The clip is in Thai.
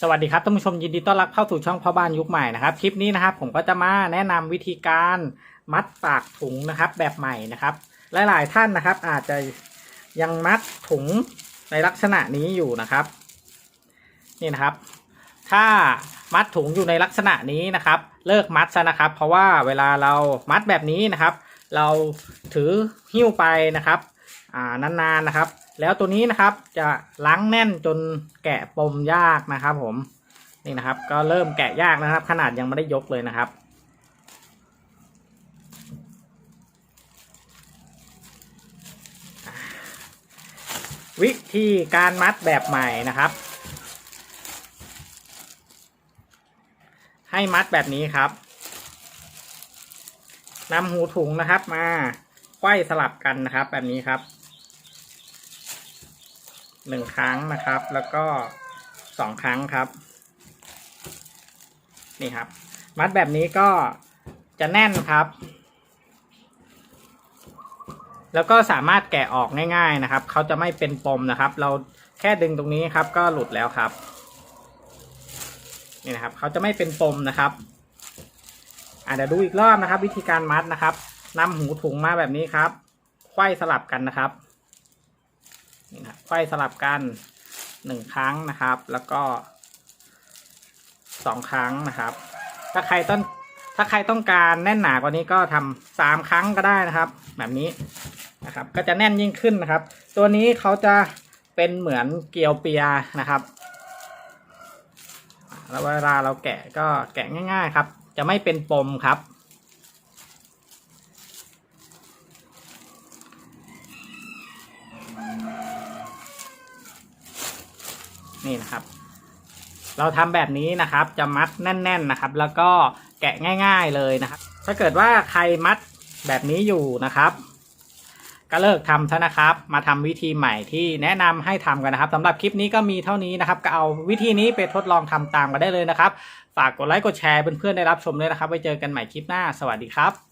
สวัสดีครับท่านผู้ชมยินดีต้อนรับเข้าสู่ช่องพ่อบ้านยุคใหม่นะครับคลิปนี้นะครับผมก็จะมาแนะนำวิธีการมัดปากถุงนะครับ แบบใหม่นะครับ หลาย ๆ ท่านนะครับ อาจจะยังมัดถุงในลักษณะนี้อยู่นะครับ นี่นะครับ ถ้ามัดถุงอยู่ในลักษณะนี้นะครับ เลิกมัดซะนะครับ เพราะว่าเวลาเรามัดแบบนี้นะครับ เราถือหิ้วไปนะครับ อ่านานๆนะครับ แล้วตัวนี้นะครับจะล้างแน่นจนแกะปมยากนะครับ ผมนี่นะครับ ก็เริ่มแกะยากนะครับ ขนาดยังไม่ได้ยกเลยนะครับวิธีการมัดแบบใหม่นะครับ ให้มัดแบบนี้ครับนำหูถุงนะครับมา ไขว้สลับกันนะครับ แบบนี้ครับหนึ่งครั้งนะครับ แล้วก็สองครั้งครับ นี่ครับ มัดแบบนี้ก็จะแน่นครับ แล้วก็สามารถแกะออกง่าย ๆนะครับ เขาจะไม่เป็นปมนะครับ เราแค่ดึงตรงนี้ครับ ก็หลุดแล้วครับ นี่นะครับ เขาจะไม่เป็นปมนะครับอะเดี๋ยวดูอีกรอบนะครับ วิธีการมัดนะครับ นำหูถุงมาแบบนี้ครับไขว้สลับกันนะครับนี่นะไขว้สลับกันหนึ่งครั้งนะครับ แล้วก็สองครั้งนะครับ ถ้าใครต้องถ้าใครต้องการแน่นหนากว่านี้ก็ทำสามครั้งก็ได้นะครับ แบบนี้นะครับ ก็จะแน่นยิ่งขึ้นนะครับ ตัวนี้เขาจะเป็นเหมือนเกลียวเปียนะครับแล้วเวลาเราแกะก็แกะง่าย ๆ ครับ จะไม่เป็นปมครับ นี่นะครับ เราทำแบบนี้นะครับจะมัดแน่น ๆนะครับ แล้วก็แกะง่าย ๆเลยนะครับ ถ้าเกิดว่าใครมัดแบบนี้อยู่นะครับ ก็เลิกทำซะนะครับ มาทำวิธีใหม่ที่แนะนำให้ทำกันนะครับสำหรับคลิปนี้ก็มีเท่านี้นะครับ ก็เอาวิธีนี้ไปทดลองทำตามกันได้เลยนะครับ ฝากกดไลค์กดแชร์เพื่อนๆได้รับชมด้วยนะครับ ไว้เจอกันใหม่คลิปหน้า สวัสดีครับ